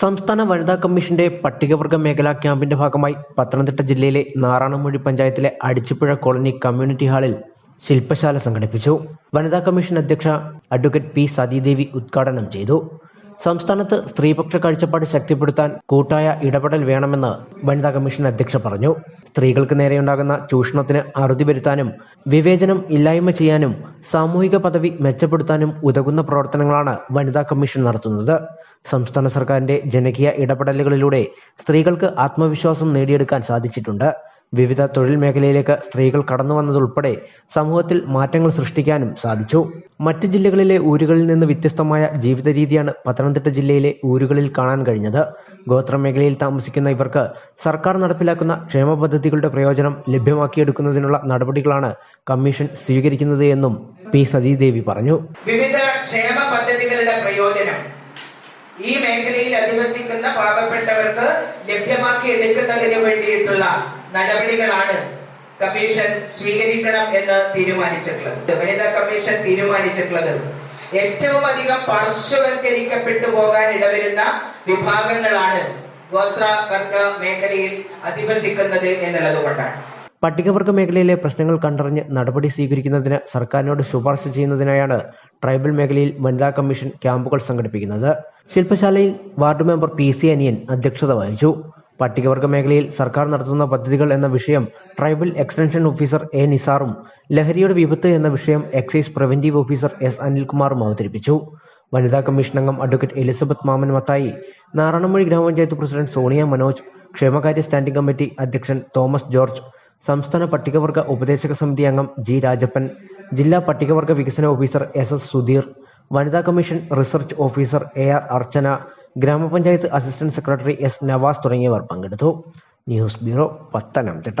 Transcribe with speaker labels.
Speaker 1: സംസ്ഥാന വനിതാ കമ്മീഷന്റെ പട്ടികവർഗ മേഖലാ ക്യാമ്പിന്റെ ഭാഗമായി പത്തനംതിട്ട ജില്ലയിലെ നാറാണമൊഴി പഞ്ചായത്തിലെ അടിച്ചിപ്പുഴ കോളനി കമ്മ്യൂണിറ്റി ഹാളിൽ ശില്പശാല സംഘടിപ്പിച്ചു. വനിതാ കമ്മീഷൻ അധ്യക്ഷ അഡ്വക്കേറ്റ് പി സതീദേവി ഉദ്ഘാടനം ചെയ്തു. സംസ്ഥാനത്ത് സ്ത്രീപക്ഷ കാഴ്ചപ്പാട് ശക്തിപ്പെടുത്താൻ കൂട്ടായ ഇടപെടൽ വേണമെന്ന് വനിതാ കമ്മീഷൻ അധ്യക്ഷ പറഞ്ഞു. സ്ത്രീകൾക്ക് നേരെയുണ്ടാകുന്ന ചൂഷണത്തിന് അറുതി വരുത്താനും വിവേചനം ഇല്ലായ്മ ചെയ്യാനും സാമൂഹിക പദവി മെച്ചപ്പെടുത്താനും ഉതകുന്ന പ്രവർത്തനങ്ങളാണ് വനിതാ കമ്മീഷൻ നടത്തുന്നത്. സംസ്ഥാന സർക്കാരിന്റെ ജനകീയ ഇടപെടലുകളിലൂടെ സ്ത്രീകൾക്ക് ആത്മവിശ്വാസം നേടിയെടുക്കാൻ സാധിച്ചിട്ടുണ്ട്. വിവിധ തൊഴിൽ മേഖലയിലേക്ക് സ്ത്രീകൾ കടന്നു വന്നതുൾപ്പെടെ സമൂഹത്തിൽ മാറ്റങ്ങൾ സൃഷ്ടിക്കാനും സാധിച്ചു. മറ്റ് ജില്ലകളിലെ ഊരുകളിൽ നിന്ന് വ്യത്യസ്തമായ ജീവിത രീതിയാണ് പത്തനംതിട്ട ജില്ലയിലെ ഊരുകളിൽ കാണാൻ കഴിഞ്ഞത്. ഗോത്ര മേഖലയിൽ താമസിക്കുന്ന ഇവർക്ക് സർക്കാർ നടപ്പിലാക്കുന്ന ക്ഷേമ പദ്ധതികളുടെ പ്രയോജനം ലഭ്യമാക്കിയെടുക്കുന്നതിനുള്ള നടപടികളാണ് കമ്മീഷൻ സ്വീകരിക്കുന്നത് എന്നും പി സതീദേവി പറഞ്ഞു.
Speaker 2: വിവിധ ക്ഷേമ പദ്ധതികളുടെ പ്രയോജനം ഈ മേഖലയിൽ അധിവസിക്കുന്ന പാവപ്പെട്ടവർക്ക് ലഭ്യമാക്കി എടുക്കുന്നതിന് വേണ്ടിയിട്ടുള്ള നടപടികളാണ് കമ്മീഷൻ സ്വീകരിക്കണം എന്ന് തീരുമാനിച്ചിട്ടുള്ളത്. വനിതാ കമ്മീഷൻ തീരുമാനിച്ചിട്ടുള്ളത് ഏറ്റവും അധികം പാർശ്വവൽക്കരിക്കപ്പെട്ടു പോകാൻ ഇടവരുന്ന വിഭാഗങ്ങളാണ് ഗോത്ര വർഗ മേഖലയിൽ അധിവസിക്കുന്നത് എന്നുള്ളത് കൊണ്ടാണ്.
Speaker 1: പട്ടികവർഗ മേഖലയിലെ പ്രശ്നങ്ങൾ കണ്ടറിഞ്ഞ് നടപടി സ്വീകരിക്കുന്നതിന് സർക്കാരിനോട് ശുപാർശ ചെയ്യുന്നതിനായാണ് ട്രൈബൽ മേഖലയിൽ വനിതാ കമ്മീഷൻ ക്യാമ്പുകൾ സംഘടിപ്പിക്കുന്നത്. ശില്പശാലയിൽ ward member P C Aniyan അധ്യക്ഷത വഹിച്ചു. പട്ടികവർഗ മേഖലയിൽ സർക്കാർ നടത്തുന്ന പദ്ധതികൾ എന്ന വിഷയം ട്രൈബൽ എക്സ്റ്റൻഷൻ ഓഫീസർ എ നിസാറും ലഹരിയുടെ വിപത്ത് എന്ന വിഷയം എക്സൈസ് പ്രിവന്റീവ് ഓഫീസർ എസ് അനിൽകുമാറും അവതരിപ്പിച്ചു. വനിതാ കമ്മീഷൻ അംഗം അഡ്വക്കേറ്റ് എലിസബത്ത് മാമൻ മത്തായി നാറാണമൊഴി ഗ്രാമപഞ്ചായത്ത് പ്രസിഡന്റ് സോണിയ മനോജ് ക്ഷേമകാര്യ സ്റ്റാൻഡിംഗ് കമ്മിറ്റി അധ്യക്ഷൻ തോമസ് ജോർജ് സംസ്ഥാന പട്ടികവർഗ ഉപദേശക സമിതി അംഗം ജി രാജപ്പൻ ജില്ലാ പട്ടികവർഗ വികസന ഓഫീസർ എസ് എസ് സുധീർ വനിതാ commission research officer A R Archana ഗ്രാമപഞ്ചായത്ത് അസിസ്റ്റന്റ് സെക്രട്ടറി എസ് നവാസ് തുടങ്ങിയവർ പങ്കെടുത്തു. News bureau Pathanamthitta.